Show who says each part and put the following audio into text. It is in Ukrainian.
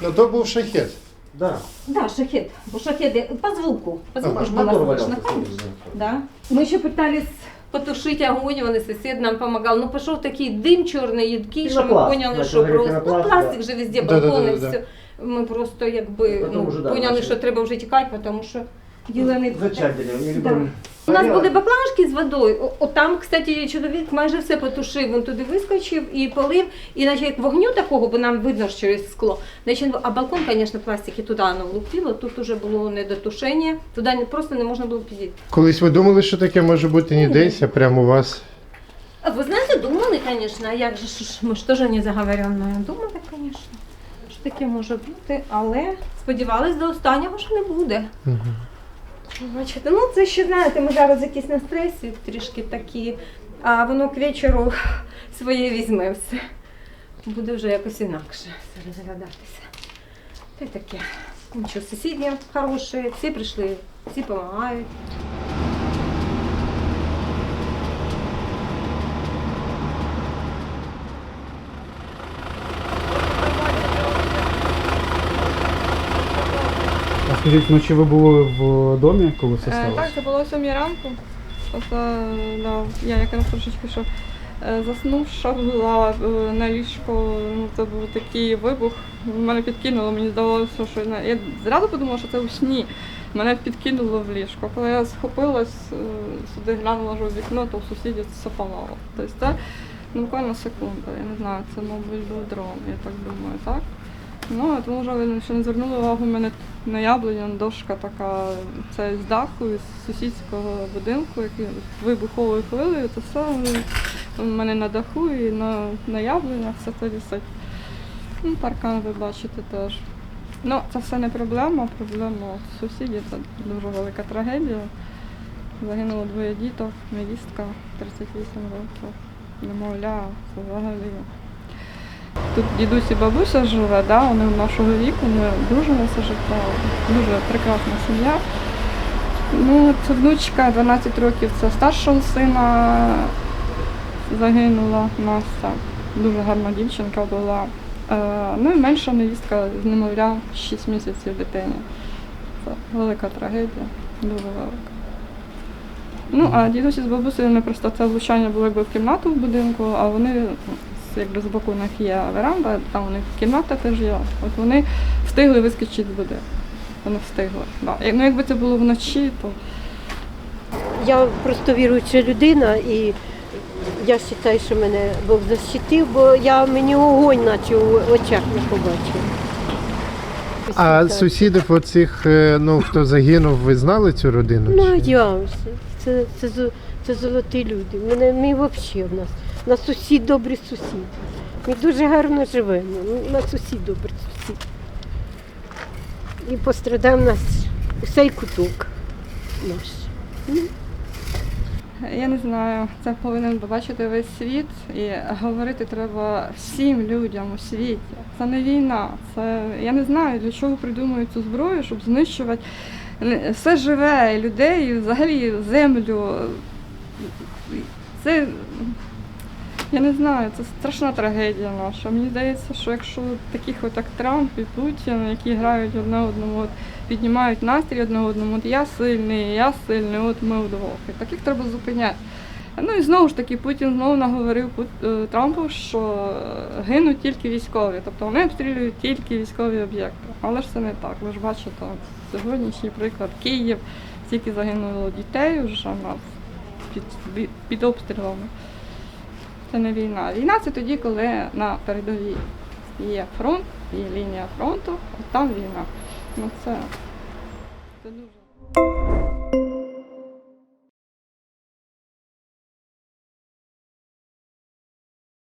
Speaker 1: Ну то був шахет.
Speaker 2: Да.
Speaker 3: Да, шахет. Бо шахеты по звуку. По звуку
Speaker 1: Ага,
Speaker 3: ж было
Speaker 2: Мотор
Speaker 3: слышно,
Speaker 2: валялся.
Speaker 3: конечно. Да. Мы еще пытались потушить огонь, вони сусід нам помогал. Ну пішов такий дим чорний, їдкий, що ми
Speaker 2: Пінопласт,
Speaker 3: поняли,
Speaker 2: наче
Speaker 3: що
Speaker 2: говорити,
Speaker 3: просто ну,
Speaker 2: пінопласт,
Speaker 3: пластик
Speaker 2: да.
Speaker 3: же везде,
Speaker 1: Да-да-да-да-да.
Speaker 3: балкони, все. Ми просто якби
Speaker 2: Потім
Speaker 3: ну,
Speaker 2: уже, да,
Speaker 3: поняли,
Speaker 2: начали.
Speaker 3: що треба вже тікати, тому що діла не
Speaker 2: Зачадили, у
Speaker 3: нас були баклажки з водою. О- От там, кстати, чоловік майже все потушив. Він туди вискочив і полив, і наче як вогню такого, бо нам видно ж через скло. Значить, а балкон, звісно, пластик і туди воно влупило. Тут уже було не до тушення, туди просто не можна було підійти.
Speaker 1: Колись ви думали, що таке може бути не десь, а прямо у вас.
Speaker 3: А ви знаєте, думали, звісно, а як же ж ми ж теж не заговорені. Думали, звісно, що таке може бути, але сподівались до останнього, що не буде.
Speaker 1: Мгм.
Speaker 3: Бачите, ну це ще знаєте, ми зараз якісь на стресі, трішки такі, а воно к вечору своє візьме все. Буде вже якось інакше розглядатися. Та й таке. Нічого, сусіди хороші, всі прийшли, всі допомагають.
Speaker 4: А скажіть, вночі ви були в домі, коли це
Speaker 5: Е, Так, це було о 7 ранку. Тобто, да, я якраз трошечки що е, заснувша була е, на ліжку, ну, це був такий вибух. Мене підкинуло, мені здавалося, що на- я зразу подумала, що це у сні. Мене підкинуло в ліжко. Коли я схопилась, е, сюди глянула вже в вікно, то в сусідів це палало. Тобто це ну, буквально секунда. Я не знаю, це, мабуть, був дрон, я так думаю, так? Ну, тому вже ще не звернули увагу, у мене на яблуні дошка така, це з даху, з сусідського будинку, який вибуховою хвилею, то все у мене на даху і на, на яблунях все це висить. Ну, паркан ви бачите теж. Ну, це все не проблема, проблема сусідів, це дуже велика трагедія. Загинуло двоє діток, невістка 38 років, немовля, це взагалі. Тут дідусь і бабуся живе, да, вони нашого віку, дружимо все життя, дуже прекрасна сім'я. Ну, це внучка 12 років, це старшого сина загинула Настя. Дуже гарна дівчинка була. Е, ну і менша невістка з немовля 6 місяців дитині. Це велика трагедія, дуже велика. Ну, а дідусь із бабусею вони просто це влучання було якби в кімнату в будинку, а вони з- якби з боку у них є веранда, там у них кімната теж є. От вони встигли вискочити з будинку. Вони встигли. Да. І- Ну, якби це було вночі, то
Speaker 6: Я просто віруюча людина і я вважаю, що мене Бог защитив, бо я мені огонь наче у очах не побачив.
Speaker 1: А
Speaker 6: Так.
Speaker 1: сусідів оцих, е, ну хто загинув, ви знали цю родину?
Speaker 6: Ну,
Speaker 1: чи
Speaker 6: я ж. Це, це, це золоті люди. Мене, ми взагалі в нас. У нас сусід добрий сусід. Ми дуже гарно живемо. Ну, У нас сусід добрий сусід. І пострадав нас усей куток наш.
Speaker 5: Я не знаю, це повинен побачити весь світ і говорити треба всім людям у світі. Це не війна. Це я не знаю для чого придумують цю зброю, щоб знищувати все живе, людей, і взагалі землю. Це я не знаю, це страшна трагедія наша. Мені здається, що якщо таких от як Трамп і Путін, які грають одне одному, от, піднімають настрій одне одному, от я сильний, я сильний, от ми вдвох. Таких треба зупиняти. Ну і знову ж таки Путін знову наговорив е, Трампу, що е, гинуть тільки військові, тобто вони обстрілюють тільки військові об'єкти. Але ж це не так. Ви ж бачите, сьогоднішній приклад Київ, скільки загинуло дітей вже нас під- під обстрілами. Це не війна. Війна це тоді, коли на передовій є фронт, є лінія фронту, от там війна. Ну це, це дуже.